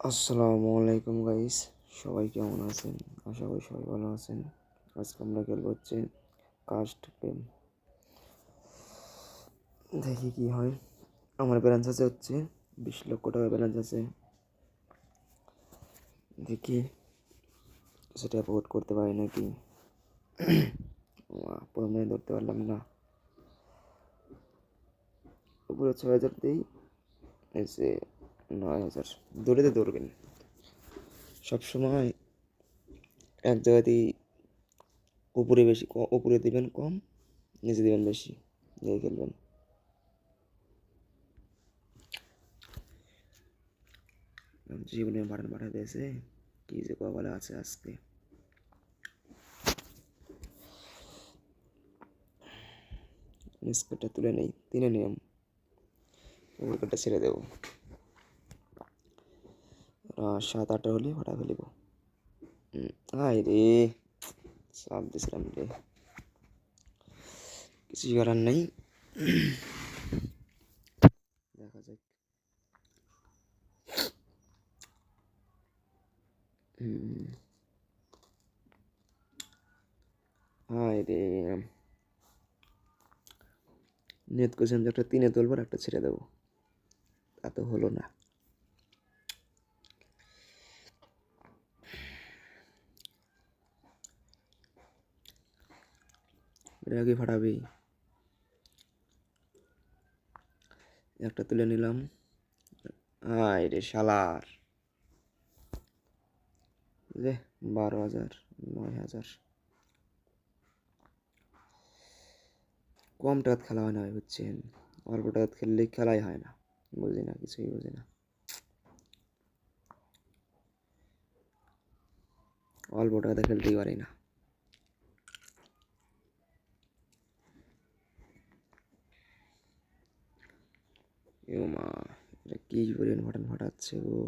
আসসালামু আলাইকুম গাইস। সবাই কেমন আছেন? আশা করি সবাই ভালো আছেন। আজকে আমরা খেলব হচ্ছে কাস্ট গেম দেখি কি হয়। আমার ব্যালেন্স আছে হচ্ছে বিশ লক্ষ টাকা ব্যালেন্স আছে। দেখি। সেটা অ্যাফোর্ড করতে পারি নাকি? প্রথমে ধরতে পারলাম না। উপরে ছয় হাজার দিই। এসে নয় হাজার। দৌড়েতে দৌড়বেন সবসময় এক জায়গাতেই উপরে বেশি উপরে দিবেন কম, নিচে দিবেন বেশি। দিয়ে খেলবেন। জীবনে বাড়ান বাড়া দিয়েছে কি যে কপালে আছে আজকে। স্কুলটা তুলে নেই, তিনে নিয়ম। উপরটা ছেড়ে দেবো। সাত আটটা হলে ফাটা ফেলিব আয় রে, চাপ দিছিলাম রে। কিছুই করার নেই। দেখা যাক। হায় রে। নেট করছিলাম যে একটা তিনে তুলবার একটা ছেড়ে দেবো। তা তো হলো না। আগে ফাটাবি। একটা তুলে নিলাম। আয় রে শালার। রে বারো হাজার, নয় হাজার। কম টাকাত খেলা হয় না ভাই, বুঝছেন? অল্প টাকাত খেললে খেলাই হয় না। বুঝি না, কিছুই বুঝি না। অল্প টাকাতে খেলতেই পারি না। এ মা, এটা কি পরিমাণ ফাটান ফাটাচ্ছে ও?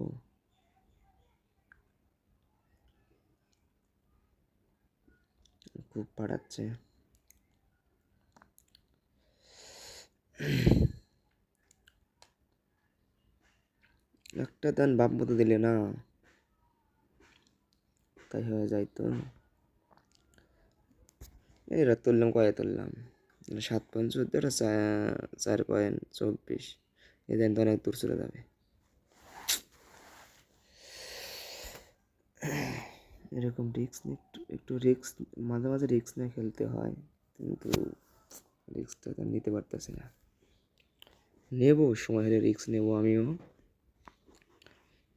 খুব ফাটাচ্ছে। একটা দান বাপ মতো দিলে না? তাই হয়ে যায় তো। এরা তুললাম, কয়ে তুললাম? সাত পয়েন্ট চোদ্দ, এটা চার পয়েন্ট চব্বিশ। এদের তো অনেক দূর চলে যাবে। এরকম রিক্স একটু একটু রিক্স মাঝে মাঝে রিক্স নিয়ে খেলতে হয়, কিন্তু রিক্সটা তো নিতে পারতেছি না। নেব, সময় হলে রিক্স নেব আমিও।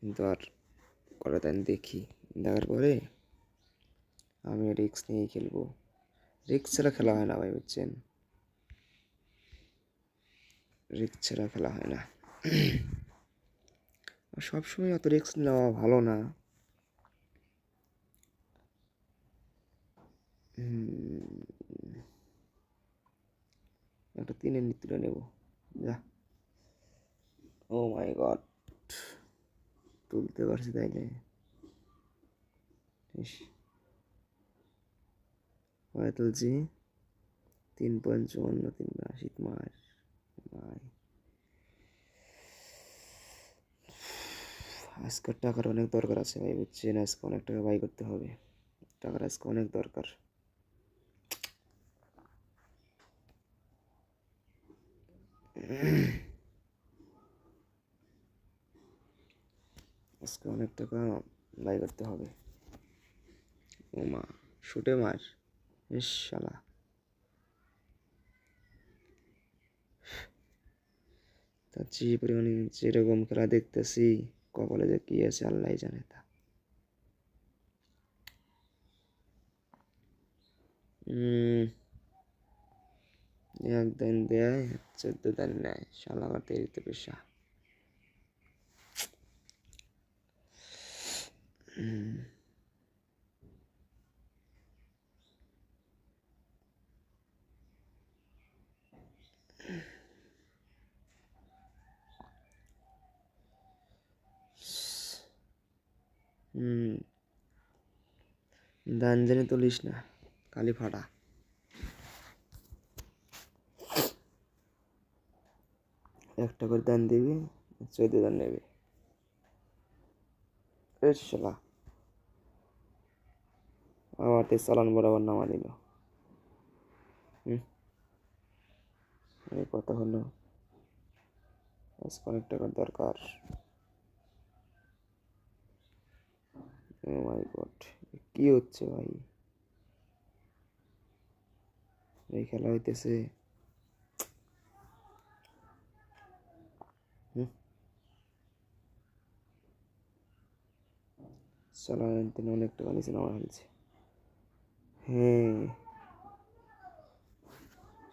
কিন্তু আর করা তাই দেখি। দেখার পরে আমি রিক্স নিয়েই খেলব। রিক্স ছাড়া খেলা হয় না ভাই, বুঝছেন? রিক্স ছাড়া খেলা হয় না। সবসময় অত রিক্স নেওয়া ভালো না। একটা তিনের তুলে নেব। যা। Oh my god. তুলতে পারছি তাইলে। কয় তুলছি। তিন পয়েন্ট চুয়ান্ন, তিন আশি মাই আজকের টাকার অনেক দরকার আছে ভাই, বুঝছেন? আজকে অনেক টাকা বাই করতে হবে। টাকার আজকে অনেক দরকার। আজকে অনেক টাকা বাই করতে হবে। ও মা, শুটে মার। ইস তার যে পরিমাণে যেরকম খেলা দেখতেছি, কপালে যে কি আছে আল্লাহ জানে তা এক দিন দেয় চোদ্দ দিন নেয়, শালা আবার দেরিতে পেশা হুম। দান জেনে তুলিস না, কালি ফাটা। একটা করে দান দিবি, চোদ্দ দান নেবে। শালা। আমার তো চালান বরাবর নামা দিল। কথা হলো। আজকে অনেক টাকার দরকার। ও মাই গড কি হচ্ছে ভাই? এই খেলা হইতেছে। চালান তিনি অনেক টাকা নিচে নামা ফেলছে হ্যাঁ।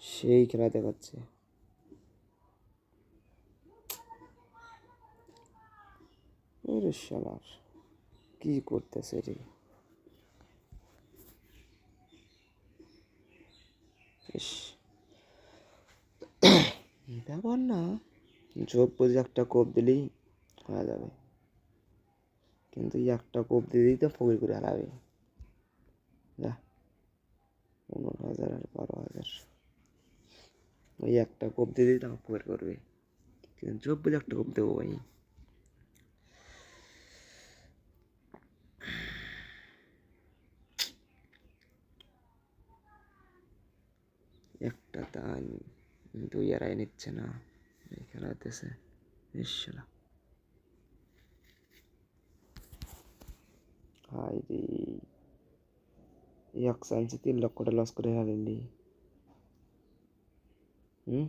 সেই খেলা দেখাচ্ছে। শালার। কি করতেছে রে? ব্যাপার না যোগ বুঝে একটা কোপ দিলেই হয়ে যাবে। কিন্তু একটা কোপ দিলেই তো ফকির করে হারাবে। যা, পনেরো হাজার আর বারো হাজার। ওই একটা কোপ দিলেই তো ফকির করবে। কিন্তু যোগ বুঝে একটা কোপ দেবো ভাই। একটা দান। দুই আড়াই নিচ্ছে না। এই খেলা হতেছে নিশ্চলা। হাই রে। এক চান্সে তিন লক্ষটা লস করে হারিলি হুম?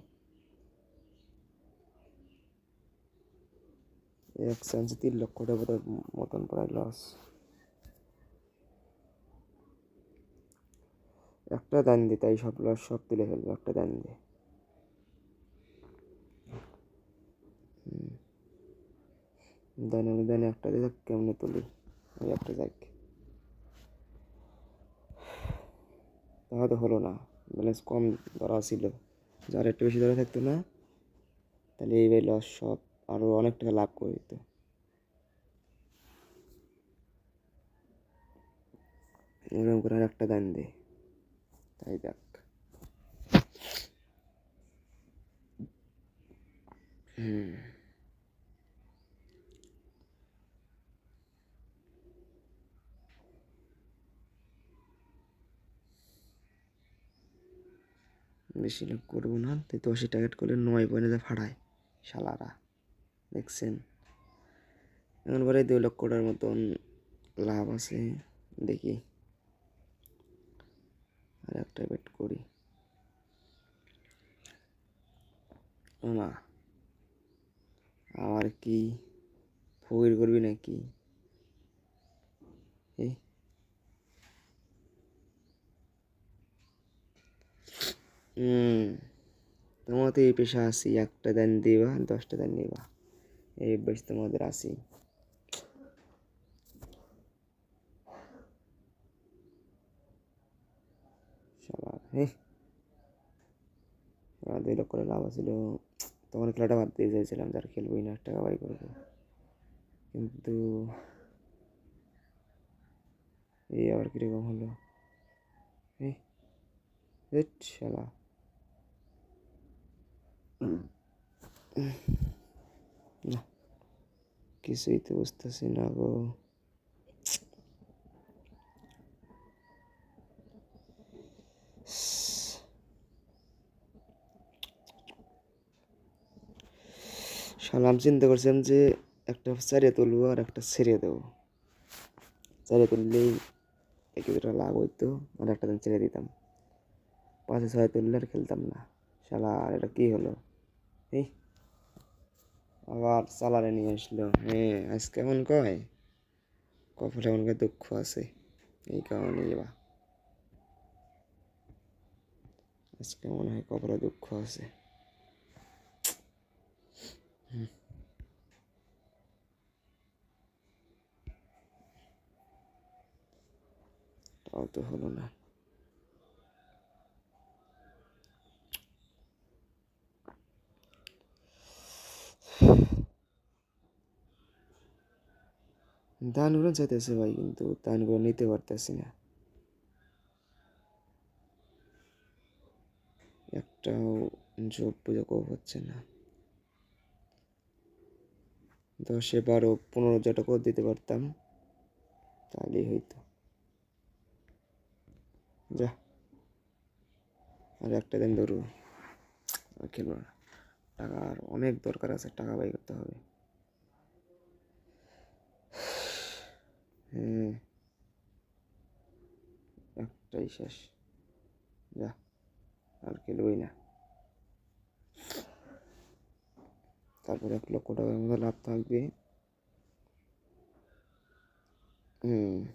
এক চান্সে তিন লক্ষটা মতন প্রায় লস একটা দান দে, তাই সব লস সব তুলে ফেলবে, একটা দান দে। দানে দানে একটা দিয়ে কেমনে তুলি। ওই একটা যাক তাহলে তো হলো না ব্যালেন্স কম ধরা ছিল। যার একটু বেশি ধরা থাকতো না, তাহলে এই লস সব আরও অনেক টাকা লাভ করে দিত। এরকম করে একটা দান দে। তাই দেখ। বেশি লোক করব না তাই দশে টার্গেট করলে নয় পয়েন্টে ফাড়ায়, শালারা। দেখছেন? এখন পরে দুই লক্ষটার মতন লাভ আছে, দেখি। আর একটা বেট করি। না। আবার কি ফকির করবি নাকি? এই হুম। তোমার তো এই পেশা আসি একটা দেন দিবা, দশটা দেন নিবা। এই বেশ তোমাদের আসি সবার হ্যাঁ দুই লক্ষ করে লাভ আছিল। তখন খেলাটা বাদ দিয়ে চাইছিলাম, যার খেলবোই না টাকা বাই করব। কিন্তু এই আবার কীরকম হলো? এই শালা। না, কিছুই তো বুঝতেছি না গো। সালাম চিন্তা করছিলাম যে একটা চারিয়ে তুলবো আর একটা ছেড়ে দেবো। চারিয়ে তুললেই একই দুটা লাভ হইতো আর একটা দিন ছেড়ে দিতাম। পাঁচে ছয় তুললে আর খেলতাম না। শালা, আর এটা কী হলো? এই, আবার চালারে নিয়ে আসলো। হ্যাঁ আজকে এমন কয়? কপালে এমন দুঃখ আছে। এই কারণে বা। আজকে মনে হয় কপালে দুঃখ আছে তাও তো হলো না দানগুলো যেতেছে ভাই কিন্তু দানগুলো নিতে পারতেছি না একটাও যোগ কপ হচ্ছে না। দশে বারো পনেরো হাজার টাকাও দিতে পারতাম তাহলেই হইতো। যা, আর একটা দিন আর খেলব না। টাকার অনেক দরকার আছে, টাকা বাই করতে হবে। হ্যাঁ একটাই শেষ। যা। আর খেলবই না। তারপরে এক লক্ষ টাকার মতো লাভ থাকবে। হুম।